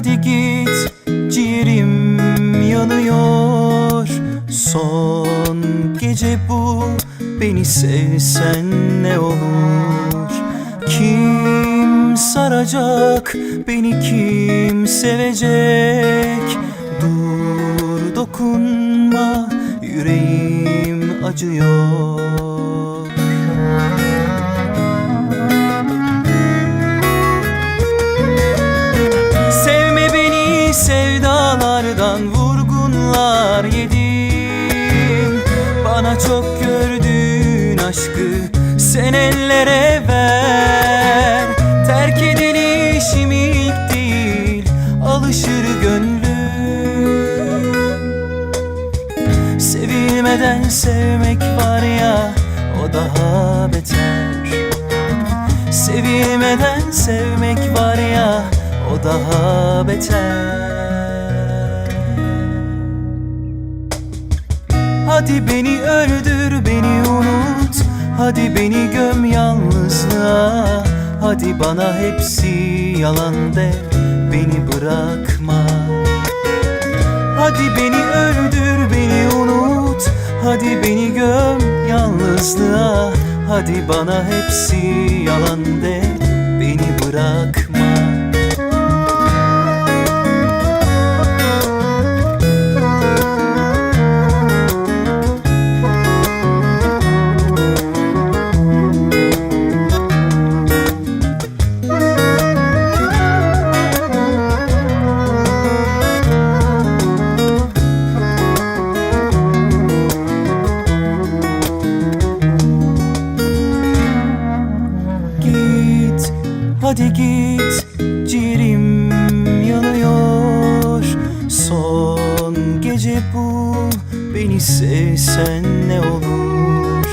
Hadi git ciğerim yanıyor. Son gece bu beni sevsen ne olur? Kim saracak beni kim sevecek? Dur dokunma yüreğim acıyor vurgunlar yedim Bana çok gördüğün aşkı sen ellere ver. Terk edilişim ilk değil alışır gönlüm. Sevilmeden sevmek var ya o daha beter. Sevilmeden sevmek var ya o daha beter Hadi beni öldür beni unut. Hadi beni göm yalnızlığa. Hadi bana hepsi yalan de Beni bırakma. Hadi beni öldür beni unut. Hadi beni göm yalnızlığa. Hadi bana hepsi yalan de Beni bırakma hadi git Ciğerim yanıyor. Son gece bu Beni sevsen ne olur?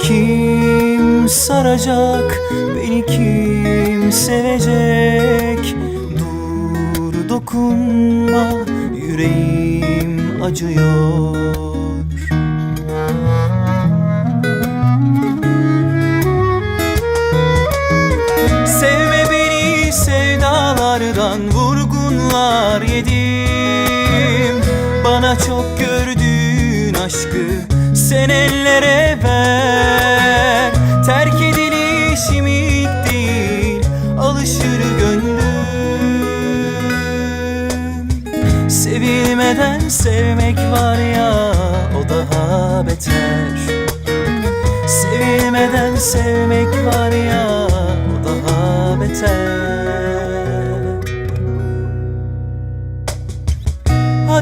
Kim saracak Beni kim sevecek? Dur dokunma Yüreğim acıyor Çok gördüğün aşkı sen ellere ver. Terk edilişim ilk değil alışır gönlüm Sevilmeden sevmek var ya o daha beter. Sevilmeden sevmek var ya o daha beter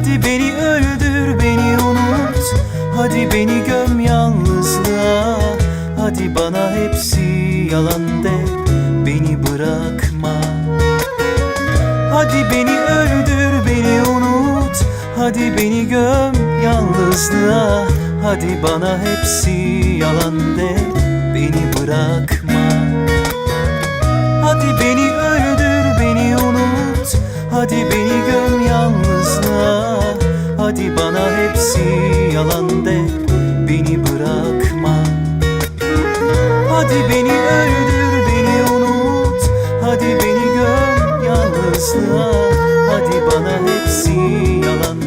Hadi beni öldür beni unut. Hadi beni göm yalnızlığa. Hadi bana hepsi yalan de Beni bırakma. Hadi beni öldür beni unut. Hadi beni göm yalnızlığa. Hadi bana hepsi yalan de Beni bırakma. Hadi beni öldür beni unut. Hadi beni göm Hadi bana hepsi yalan de Beni bırakma. Hadi beni öldür beni unut. Hadi beni göm yalnızlığa. Hadi bana hepsi yalan